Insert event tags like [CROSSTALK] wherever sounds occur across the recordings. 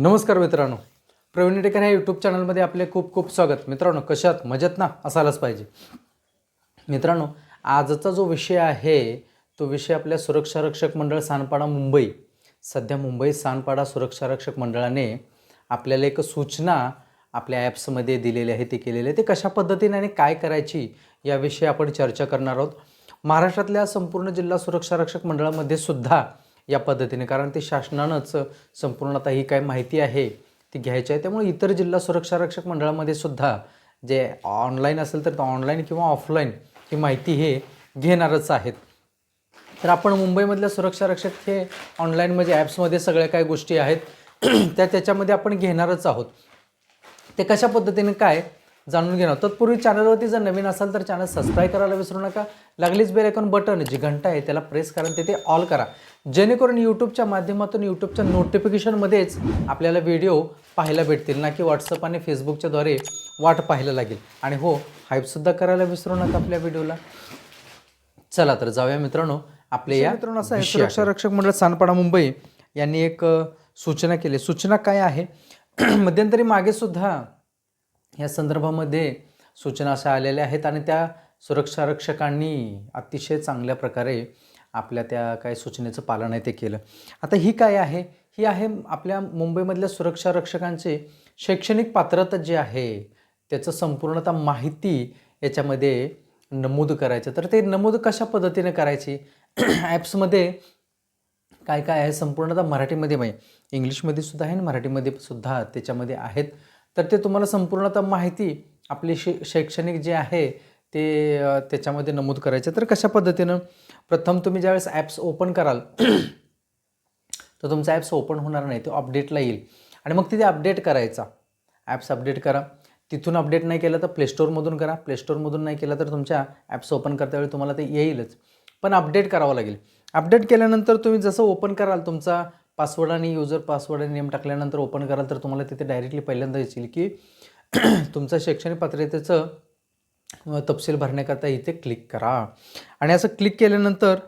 नमस्कार मित्रांनो. प्रवीण टेकर ह्या यूट्यूब चॅनलमध्ये आपले खूप खूप स्वागत. मित्रांनो कशात मजेत ना? असायलाच पाहिजे. मित्रांनो आजचा जो विषय आहे तो विषय आपल्या सुरक्षा रक्षक मंडळ सानपाडा मुंबई. सध्या मुंबई सानपाडा सुरक्षा रक्षक मंडळाने आपल्याला एक सूचना आपल्या ॲप्समध्ये दिलेली आहे ते केलेली आहे. ते कशा पद्धतीने आणि काय करायची याविषयी आपण चर्चा करणार आहोत. महाराष्ट्रातल्या संपूर्ण जिल्हा सुरक्षा रक्षक मंडळामध्ये सुद्धा या पद्धतीने. कारण ते शासनानंच संपूर्ण आता ही काय माहिती आहे ती घ्यायची आहे. त्यामुळे इतर जिल्हा सुरक्षा रक्षक मंडळामध्ये सुद्धा जे ऑनलाईन असेल तर ऑनलाईन किंवा ऑफलाईन ही माहिती हे घेणारच आहेत. तर आपण मुंबईमधल्या सुरक्षा रक्षक हे ऑनलाईन म्हणजे ॲप्समध्ये सगळ्या काय गोष्टी आहेत. [CLEARS THROAT] त्या त्याच्यामध्ये आपण घेणारच आहोत. ते कशा पद्धतीने काय जाणून घेणार तत्पूर्वी चॅनलवरती जर नवीन असाल तर चॅनल सबस्क्राईब करायला विसरू नका. लागलीच बेल आयकॉन बटन जी घंटा आहे त्याला प्रेस करा तिथे ऑल करा. जेणेकरून यूट्यूबच्या माध्यमातून यूट्यूबच्या नोटिफिकेशनमध्येच आपल्याला व्हिडिओ पाहायला भेटतील. ना की व्हॉट्सअप आणि फेसबुकच्या द्वारे वाट पाहायला लागेल. आणि हो हाईपसुद्धा करायला विसरू नका आपल्या व्हिडिओला चला तर जाऊया मित्रांनो आपल्या या मित्रांनो असं आहे सुरक्षा रक्षक मंडळ सानपाडा मुंबई यांनी एक सूचना केली. सूचना काय आहे? [CLEARS THROAT] मध्यंतरी मागे सुद्धा या संदर्भामध्ये सूचना अशा आलेल्या आहेत आणि त्या सुरक्षा रक्षकांनी अतिशय चांगल्या प्रकारे आपल्या त्या काय सूचनेचं पालन आहे ते केलं. आता ही काय आहे? ही आहे आपल्या मुंबईमधल्या सुरक्षा रक्षकांचे शैक्षणिक पात्रता जे आहे त्याचं संपूर्णतः माहिती याच्यामध्ये नमूद करायचं. तर ते नमूद कशा पद्धतीने करायची? [CLEARS THROAT] ॲप्समध्ये काय काय आहे? संपूर्णतः मराठीमध्ये माहिती इंग्लिशमध्ये सुद्धा आहे आणि मराठीमध्ये सुद्धा त्याच्यामध्ये आहेत. तर ते तुम्हाला संपूर्णतः माहिती आपली शै शैक्षणिक जे आहे ते त्याच्यामध्ये नमूद करायचे. तर कशा पद्धतीनं? प्रथम तुम्ही ज्यावेळेस ॲप्स ओपन कराल तर तुमचा ॲप्स ओपन होणार नाही तो अपडेटला येईल. आणि मग तिथे अपडेट करायचा. ॲप्स अपडेट करा. तिथून अपडेट नाही केलं तर प्लेस्टोरमधून करा. प्लेस्टोरमधून नाही केलं तर तुमच्या ॲप्स ओपन करता वेळी तुम्हाला ते येईलच. पण अपडेट करावं लागेल. अपडेट केल्यानंतर तुम्ही जसं ओपन कराल तुमचा पासवर्ड आणि युजर पासवर्ड आणि नेम टाकल्यानंतर ओपन कराल तर तुम्हाला तिथे डायरेक्टली पहिल्यांदा येईल की [CLEARS THROAT] तुमचं शैक्षणिक पात्रतेचं तपशील भरण्याकरता इथे क्लिक करा. आणि असं क्लिक केल्यानंतर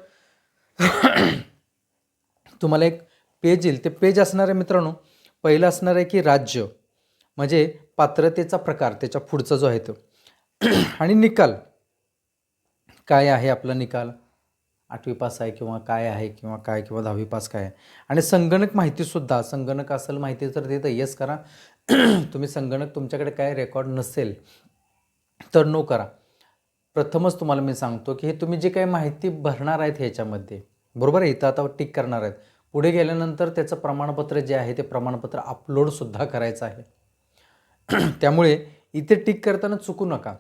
[CLEARS THROAT] तुम्हाला एक पेज येईल. ते पेज असणार आहे मित्रांनो पहिलं असणार आहे की राज्य म्हणजे पात्रतेचा प्रकार त्याच्या पुढचा जो आहे तो. [CLEARS THROAT] आणि निकाल. काय आहे आपला निकाल? आठवी पास आहे किंवा काय आहे किंवा काय किंवा दहावी पास काय आहे. आणि संगणक माहितीसुद्धा संगणक असेल माहिती तर देतं येस करा. [CLEARS THROAT] तुम्ही संगणक तुमच्याकडे काय रेकॉर्ड नसेल तर नो करा. प्रथमच तुम्हाला मी सांगतो की हे तुम्ही जे काही माहिती भरणार आहेत ह्याच्यामध्ये बरोबर आहे? इथं आता टिक करणार आहेत. पुढे गेल्यानंतर त्याचं प्रमाणपत्र जे आहे ते प्रमाणपत्र अपलोडसुद्धा करायचं आहे. [CLEARS THROAT] त्यामुळे इथे टिक करताना चुकू नका.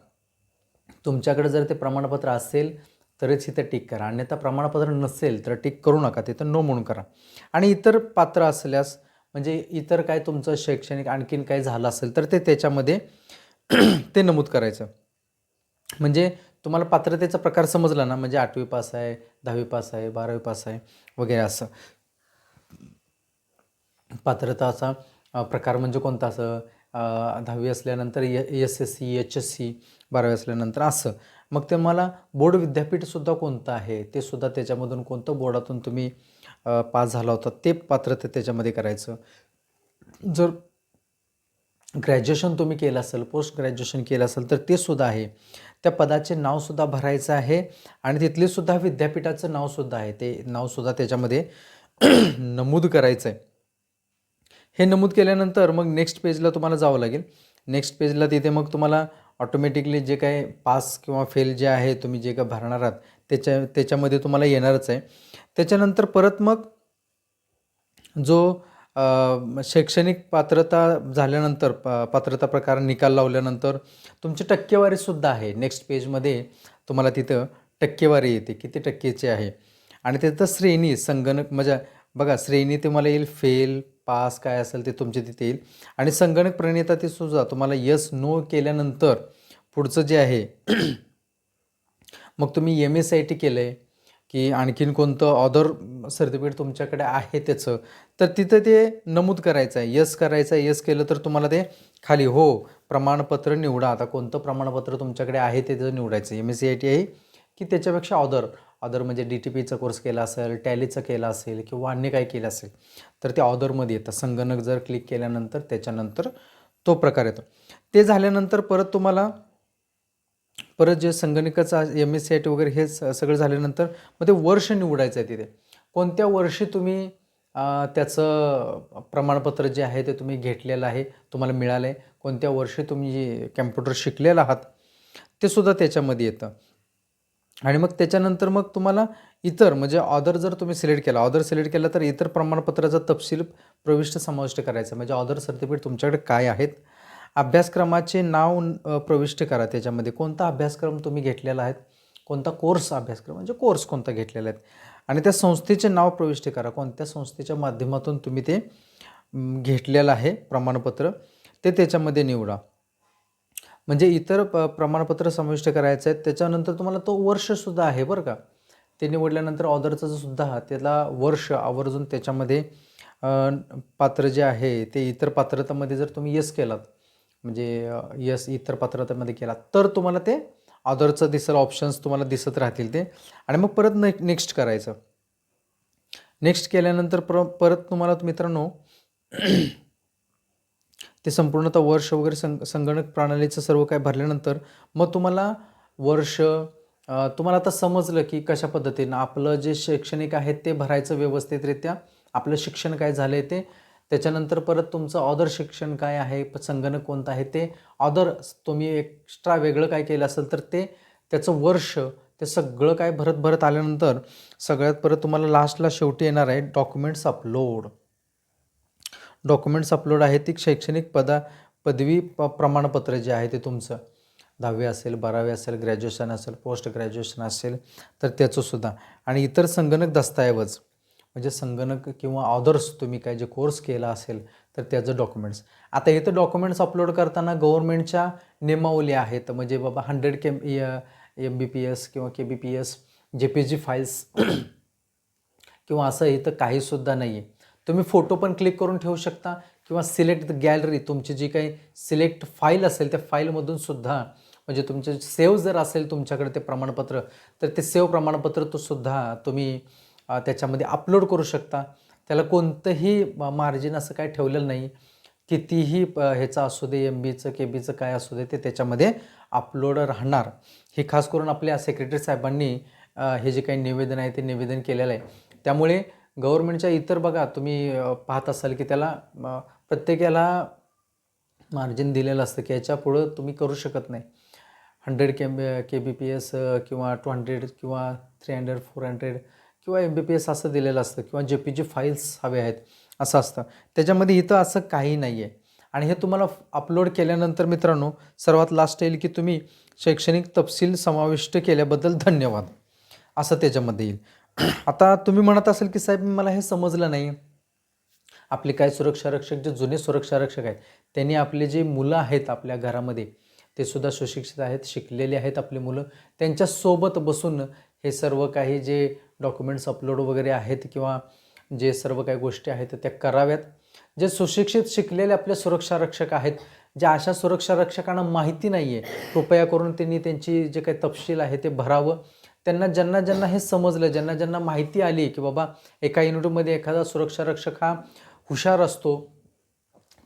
तुमच्याकडे जर ते प्रमाणपत्र असेल तरच इथं टिक करा. अन्यथा प्रमाणपत्र नसेल तर टिक करू नका. तिथं नो म्हणून करा. आणि इतर पात्र असल्यास म्हणजे इतर काय तुमचं शैक्षणिक आणखीन काय झालं असेल तर ते त्याच्यामध्ये [CLEARS THROAT] ते नमूद करायचं. म्हणजे तुम्हाला पात्रतेचा प्रकार समजला ना म्हणजे आठवी पास आहे दहावी पास आहे बारावी पास आहे वगैरे असं. पात्रताचा प्रकार म्हणजे कोणता असं? दहावी असल्यानंतर य S S C H S C बारावी असल्यानंतर असं. मग ते मला बोर्ड विद्यापीठसुद्धा कोणतं आहे? ते सुद्धा त्याच्यामधून कोणतं बोर्डातून तुम्ही पास झाला होता? ते पात्रते त्याच्यामध्ये करायचं. जर ग्रॅज्युएशन तुम्ही केलं असेल पोस्ट ग्रॅज्युएशन केलं असेल तर ते सुद्धा आहे. त्या पदाचे नावसुद्धा भरायचं आहे आणि तिथले सुद्धा विद्यापीठाचं नावसुद्धा आहे. ते नावसुद्धा त्याच्यामध्ये [CLEARS THROAT] नमूद करायचं आहे हे नमूद केल्यानंतर मग नेक्स्ट पेजला तुम्हाला जावं लागेल. नेक्स्ट पेजला तिथे मग तुम्हाला ऑटोमॅटिकली जे काय पास किंवा फेल जे आहे तुम्ही जे काय भरणार आहात त्याच्या त्याच्यामध्ये तुम्हाला येणारच आहे. त्याच्यानंतर परत मग जो शैक्षणिक पात्रता झाल्यानंतर पा पात्रता प्रकार निकाल लावल्यानंतर तुमची टक्केवारीसुद्धा आहे. नेक्स्ट पेजमध्ये तुम्हाला तिथं टक्केवारी येते. किती टक्केची आहे? आणि तिथं श्रेणी संगणक म्हणजे बघा श्रेणी तुम्हाला येईल फेल पास काय असेल ते तुमचे तिथे येईल. आणि संगणक प्रणेता ते सुद्धा तुम्हाला यस नो केल्यानंतर पुढचं जे आहे [CLEARS THROAT] मग तुम्ही एम एस आय टी केलं आहे की आणखीन कोणतं ऑदर सर्टिफिकेट तुमच्याकडे आहे त्याचं तर तिथं ते नमूद करायचं आहे. यस करायचं आहे यस केलं तर तुम्हाला ते खाली हो प्रमाणपत्र निवडा. आता कोणतं प्रमाणपत्र तुमच्याकडे आहे ते निवडायचं M S C I T आहे की त्याच्यापेक्षा ऑदर ऑदर म्हणजे डी टी पीचा कोर्स केला असेल टॅलीचा केला असेल किंवा अन्य काही केलं असेल तर ते ऑदरमध्ये येतं. संगणक जर क्लिक केल्यानंतर त्याच्यानंतर तो प्रकार येतो. ते झाल्यानंतर परत तुम्हाला परत जे संगणकाचं M S C I T वगैरे हे सगळं झाल्यानंतर मग ते वर्ष निवडायचं आहे तिथे. कोणत्या वर्षी तुम्ही त्याचं प्रमाणपत्र जे आहे ते तुम्ही घेतलेलं आहे तुम्हाला मिळालं आहे कोणत्या वर्षी तुम्ही कॅम्प्युटर शिकलेला आहात? ते सुद्धा त्याच्यामध्ये येतं. आणि मग त्याच्यानंतर मग तुम्हाला इतर म्हणजे ऑदर जर तुम्ही सिलेक्ट केला ऑदर सिलेक्ट केला तर इतर प्रमाणपत्राचा तपशील प्रविष्ट समाविष्ट करायचा. म्हणजे ऑदर सर्टिफिकेट तुमच्याकडे काय आहेत? अभ्यासक्रमाचे नाव प्रविष्ट करा त्याच्यामध्ये. कोणता अभ्यासक्रम तुम्ही घेतलेला आहेत कोणता कोर्स अभ्यासक्रम म्हणजे कोर्स कोणता घेतलेला आहेत आणि त्या संस्थेचे नाव प्रविष्ट करा. कोणत्या संस्थेच्या माध्यमातून तुम्ही ते घेतलेलं आहे प्रमाणपत्र? ते त्याच्यामध्ये निवडा. म्हणजे इतर प प्रमाणपत्र समाविष्ट करायचं आहे त्याच्यानंतर तुम्हाला तो वर्षसुद्धा आहे बरं का. ते निवडल्यानंतर ऑदरचं सुद्धा त्याला वर्ष आवर्जून त्याच्यामध्ये पात्र जे आहे ते इतर पात्रतामध्ये जर तुम्ही यस केलात म्हणजे यस इतर पात्रतेमध्ये केलात तर तुम्हाला ते ऑदरचं दिसेल ऑप्शन्स तुम्हाला दिसत राहतील ते. आणि मग परत ने नेक्स्ट करायचं. नेक्स्ट केल्यानंतर पर परत तुम्हाला मित्रांनो ते संपूर्णतः वर्ष वगैरे संग संगणक प्रणालीचं सर्व काय भरल्यानंतर मग तुम्हाला वर्ष तुम्हाला आता समजलं की कशा पद्धतीनं आपलं जे शैक्षणिक आहे ते भरायचं व्यवस्थितरित्या आपलं शिक्षण काय झालं आहे ते त्याच्यानंतर परत तुमचं ऑदर शिक्षण काय आहे संगणक कोणतं आहे ते ऑदर तुम्ही एक्स्ट्रा वेगळं काय केलं असेल तर ते त्याचं वर्ष ते सगळं काय भरत भरत आल्यानंतर सगळ्यात परत तुम्हाला लास्टला शेवटी येणार आहे डॉक्युमेंट्स अपलोड डॉक्युमेंट्स अपलोड आहे ती शैक्षणिक पदा पदवी प प्रमाणपत्र जे आहे ते तुमचं. दहावी असेल बारावी असेल ग्रॅज्युएशन असेल पोस्ट ग्रॅज्युएशन असेल तर त्याचंसुद्धा आणि इतर संगणक दस्तऐवज म्हणजे संगणक किंवा ऑदर्स तुम्ही काय जे कोर्स केला असेल तर त्याचं डॉक्युमेंट्स. आता इथं डॉक्युमेंट्स अपलोड करताना गव्हर्नमेंटच्या नियमावली आहेत. म्हणजे बाबा hundred K M B P S किंवा K B P S J P G files [CLEARS THROAT] किंवा असं इथं काहीसुद्धा नाही आहे तुम्ही फोटो पण क्लिक करून ठेवू शकता किंवा सिलेक्ट द गॅलरी. तुमची जी काही सिलेक्ट फाईल असेल त्या फाईलमधून सुद्धा म्हणजे तुमचे सेव्ह जर असेल तुमच्याकडे ते प्रमाणपत्र तर ते सेव्ह प्रमाणपत्र तो सुद्धा तुम्ही त्याच्यामध्ये अपलोड करू शकता. त्याला कोणतंही मार्जिन असं काय ठेवलेलं नाही. कितीही प ह्याचं असू दे एम बीचं के बीचं काय असू दे ते त्याच्यामध्ये अपलोड राहणार. हे खास करून आपल्या सेक्रेटरी साहेबांनी हे जे काही निवेदन आहे ते निवेदन केलेलं आहे. त्यामुळे गव्हर्नमेंटच्या इतर बघा तुम्ही पाहत असाल की त्याला प्रत्येकाला मार्जिन दिलेलं असतं की याच्या पुढं तुम्ही करू शकत नाही. Hundred K K B P S किंवा टू हंड्रेड किंवा थ्री हंड्रेड फोर हंड्रेड किंवा एम बी पी एस असं दिलेलं असतं किंवा जे पी जी फाईल्स हवे आहेत असं असतं. त्याच्यामध्ये इथं असं काही नाही आहे आणि हे तुम्हाला अपलोड केल्यानंतर मित्रांनो सर्वात लास्ट येईल की तुम्ही शैक्षणिक तपशील समाविष्ट केल्याबद्दल धन्यवाद. असं त्याच्यामध्ये येईल. आता तुम्ही म्हणत असाल की साहेब मला हे समजलं नाही. आपले काय सुरक्षा रक्षक जे जुने सुरक्षा रक्षक आहेत त्यांनी आपले जे मुलं आहेत आपल्या घरामध्ये ते सुद्धा सुशिक्षित आहेत शिकलेले आहेत आपली मुलं. त्यांच्यासोबत बसून हे सर्व काही जे डॉक्युमेंट्स अपलोड वगैरे आहेत किंवा जे सर्व काही गोष्टी आहेत त्या कराव्यात. जे सुशिक्षित शिकलेले आपले सुरक्षा रक्षक आहेत ज्या अशा सुरक्षा रक्षकांना माहिती नाही आहे कृपया करून त्यांनी त्यांची जे काही तपशील आहे ते भरावं. त्यांना ज्यांना ज्यांना हे समजलं ज्यांना ज्यांना माहिती आली की बाबा एका युनिटमध्ये एखादा सुरक्षा रक्षक हा हुशार असतो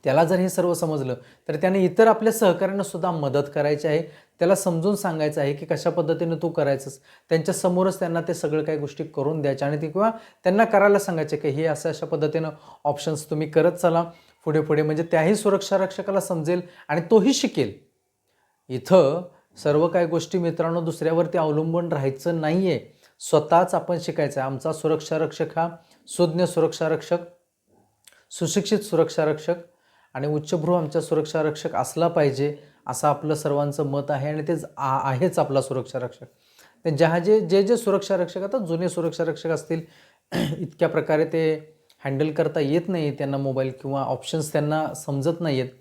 त्याला जर हे सर्व समजलं तर त्याने इतर आपल्या सहकाऱ्यांना सुद्धा मदत करायची आहे. त्याला समजून सांगायचं आहे की कशा पद्धतीनं तू करायचंस. त्यांच्यासमोरच त्यांना ते सगळं काही गोष्टी करून द्यायच्या आणि ते किंवा त्यांना करायला सांगायचे की हे असं अशा पद्धतीनं ऑप्शन्स तुम्ही करत चला पुढे पुढे म्हणजे त्याही सुरक्षा रक्षकाला समजेल आणि तोही शिकेल. इथं सर्व काही गोष्टी मित्रांनो दुसऱ्यावरती अवलंबून राहायचं नाही आहे स्वतःच आपण शिकायचं आहे आमचा सुरक्षा रक्षक हा सुज्ञ सुरक्षा रक्षक सुशिक्षित सुरक्षा रक्षक आणि उच्चभ्रू आमच्या सुरक्षा रक्षक असला पाहिजे असं आपलं सर्वांचं मत आहे आणि तेच आ आहेच आपला सुरक्षा रक्षक. ते ज्या जे जे जे सुरक्षा रक्षक आता जुने सुरक्षा रक्षक असतील [CLEARS THROAT] इतक्या प्रकारे ते हँडल करता येत नाही त्यांना मोबाईल किंवा ऑप्शन्स त्यांना समजत नाही आहेत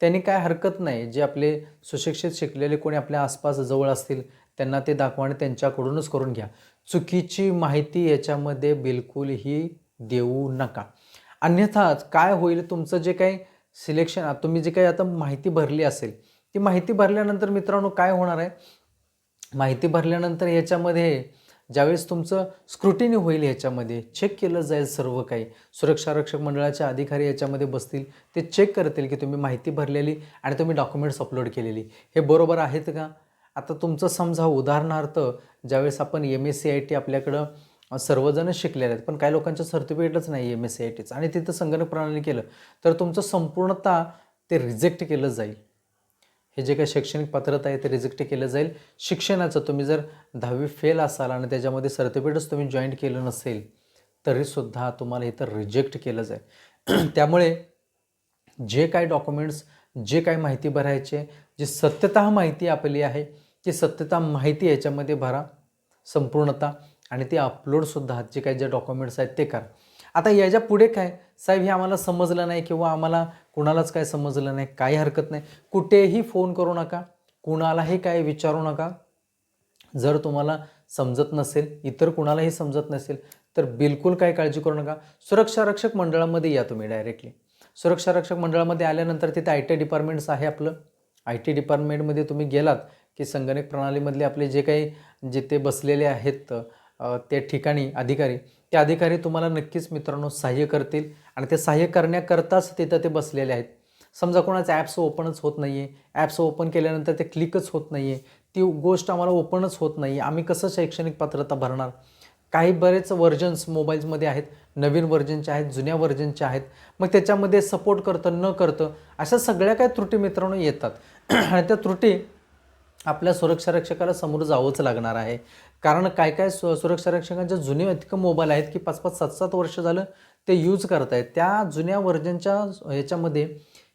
त्यांनी काय हरकत नाही. जे आपले सुशिक्षित शिकलेले कोणी आपल्या आसपास जवळ असतील त्यांना ते दाखवा आणि त्यांच्याकडूनच करून घ्या. चुकीची माहिती याच्यामध्ये बिलकुलही देऊ नका. अन्यथाच काय होईल तुमचं जे काही सिलेक्शन तुम्ही जे काही आता माहिती भरली असेल ती माहिती भरल्यानंतर मित्रांनो काय होणार आहे? माहिती भरल्यानंतर याच्यामध्ये ज्यावेळेस तुमचं स्क्रुटिनी होईल ह्याच्यामध्ये चेक केलं जाईल सर्व काही. सुरक्षा रक्षक मंडळाचे अधिकारी याच्यामध्ये बसतील ते चेक करतील की तुम्ही माहिती भरलेली आणि तुम्ही डॉक्युमेंट्स अपलोड केलेली. हे बरोबर आहेत का? आता तुमचं समजा उदाहरणार्थ ज्यावेळेस आपण M S C I T आपल्याकडं सर्वजण शिकलेले आहेत पण काही लोकांचं सर्टिफिकेटच नाही एम एस सी आय टीचं आणि तिथं संगणक प्रणाली केलं तर तुमचं संपूर्णतः ते रिजेक्ट केलं जाईल. हे जे काही शैक्षणिक पात्रता आहे ते रिजेक्ट केलं जाईल. शिक्षणाचं तुम्ही जर दहावी फेल असाल आणि त्याच्यामध्ये सर्टिफिकेटच तुम्ही जॉईन केलं नसेल तरीसुद्धा तुम्हाला इथं रिजेक्ट केलं जाईल. [CLEARS THROAT] त्यामुळे जे काय डॉक्युमेंट्स जे काय माहिती भरायचे जी सत्यता माहिती आपली आहे ती सत्यता माहिती याच्यामध्ये भरा संपूर्णता आणि ते अपलोडसुद्धा जे काही जे डॉक्युमेंट्स आहेत ते करा. आता याच्यापुढे काय? साहेब हे आम्हाला समजलं नाही किंवा आम्हाला कुणालाच काय समजलं नाही काही हरकत नाही. कुठेही फोन करू नका कुणालाही काय विचारू नका. जर तुम्हाला समजत नसेल इतर कुणालाही समजत नसेल तर बिलकुल काय काळजी करू नका. सुरक्षा रक्षक मंडळामध्ये या तुम्ही डायरेक्टली सुरक्षा रक्षक मंडळामध्ये आल्यानंतर तिथे आय टी डिपार्टमेंट्स आहे आपलं. आय टी डिपार्टमेंटमध्ये तुम्ही गेलात की संगणक प्रणालीमधले आपले जे काही जिथे बसलेले आहेत त्या ठिकाणी अधिकारी ते अधिकारी तुम्हाला नक्कीच मित्रांनो सहाय्य करतील आणि ते सहाय्य करण्याकरताच तिथं ते बसलेले आहेत. समजा कोणाचं ॲप्स ओपनच होत नाही आहे ॲप्स ओपन केल्यानंतर ते क्लिकच होत नाही आहे ती गोष्ट आम्हाला ओपनच होत नाही आहे आम्ही कसं शैक्षणिक पात्रता भरणार? काही बरेच व्हर्जन्स मोबाईल्समध्ये आहेत नवीन व्हर्जनचे आहेत जुन्या व्हर्जनचे आहेत. मग त्याच्यामध्ये सपोर्ट करतं न करतं अशा सगळ्या काही त्रुटी मित्रांनो येतात. [CLEARS THROAT] आणि त्या त्रुटी आपल्या सुरक्षा रक्षकाला समोर जावंच लागणार आहे. कारण काय काय सु सुरक्षा रक्षकांच्या जुने इतकं मोबाईल आहेत की पाच पाच सात सात वर्ष झालं ते यूज करत आहेत त्या जुन्या व्हर्जनच्या ह्याच्यामध्ये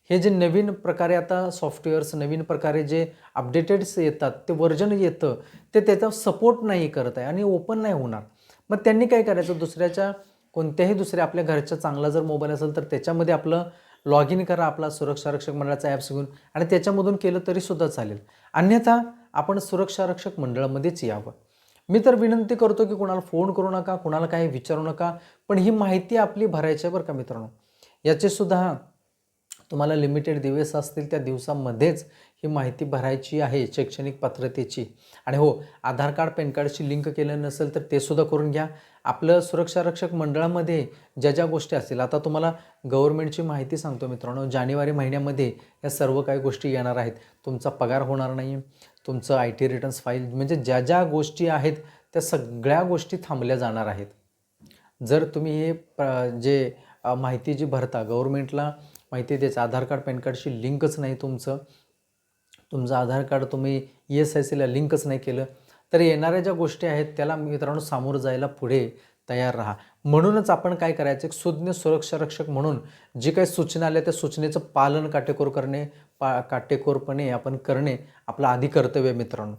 हे जे नवीन प्रकारे आता सॉफ्टवेअर्स नवीन प्रकारे जे अपडेटेड्स येतात ते व्हर्जन येतं ते त्याचा सपोर्ट नाही करत आहे आणि ओपन नाही होणार. मग त्यांनी काय करायचं? दुसऱ्याच्या कोणत्याही दुसऱ्या आपल्या घरच्या चांगला जर मोबाईल असेल तर त्याच्यामध्ये आपलं लॉग इन करा आपला सुरक्षा रक्षक मंडळाचा ॲप्स घेऊन. आणि त्याच्यामधून केलं तरीसुद्धा चालेल. अन्यथा आपण सुरक्षा रक्षक मंडळामध्येच यावं. मी तर विनंती करतो की कोणाला फोन करू नका कोणाला काही विचारू नका पण ही माहिती आपली भरायची आहे बरं का मित्रांनो. याचेसुद्धा तुम्हाला लिमिटेड दिवस असतील त्या दिवसामध्येच ही माहिती भरायची आहे शैक्षणिक पात्रतेची. आणि हो आधार कार्ड पॅन कार्डशी लिंक केलं नसेल तर ते सुद्धा करून घ्या. आपलं सुरक्षा रक्षक मंडळामध्ये ज्या ज्या गोष्टी असतील आता तुम्हाला गव्हर्नमेंटची माहिती सांगतो मित्रांनो जानेवारी महिन्यामध्ये या सर्व काही गोष्टी येणार आहेत. तुमचा पगार होणार नाही तुमचं आय टी रिटर्न्स फाईल म्हणजे ज्या ज्या गोष्टी आहेत त्या सगळ्या गोष्टी थांबल्या जाणार आहेत. जर तुम्ही हे प- जे माहिती जी भरता गव्हर्मेंटला माहिती द्यायचं आधार कार्ड पॅन कार्डशी लिंकच नाही तुमचं. तुमचं आधार कार्ड तुम्ही ई एस आय सीला लिंकच नाही केलं. तर येणाऱ्या ज्या गोष्टी आहेत त्याला मित्रांनो सामोरं जायला पुढे तयार राहा. म्हणूनच आपण काय करायचं एक सुज्ञ सुरक्षा रक्षक म्हणून जी काही सूचना आल्या त्या सूचनेचं पालन काटेकोर करणे पा काटेकोरपणे आपण करणे आपलं आधी कर्तव्य आहे मित्रांनो.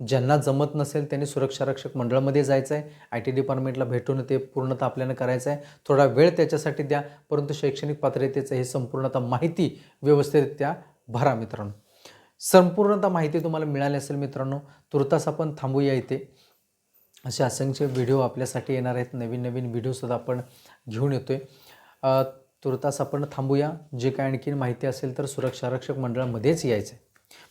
ज्यांना जमत नसेल त्यांनी सुरक्षा रक्षक मंडळामध्ये जायचं आहे आय टी डिपार्टमेंटला भेटून ते पूर्णतः आपल्याला करायचं आहे थोडा वेळ त्याच्यासाठी द्या परंतु शैक्षणिक पात्रतेचं हे संपूर्णतः माहिती व्यवस्थितरित्या भरा मित्रांनो. संपूर्णतः माहिती तुम्हाला मिळाली असेल मित्रांनो तुर्तास आपण थांबूया इथे. असे असंख्य व्हिडिओ आपल्यासाठी येणार आहेत. नवीन नवीन व्हिडिओसुद्धा आपण घेऊन येतो आहे तुर्तास आपण थांबूया. जे काय आणखीन माहिती असेल तर सुरक्षा रक्षक मंडळामध्येच यायचं आहे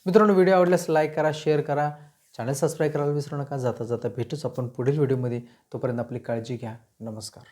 मित्रांनो व्हिडिओ आवडल्यास लाईक करा शेअर करा. चॅनल सबस्क्राईब करायला विसरू नका. जाता जाता भेटूच आपण पुढील व्हिडिओमध्ये. तोपर्यंत आपली काळजी घ्या. नमस्कार.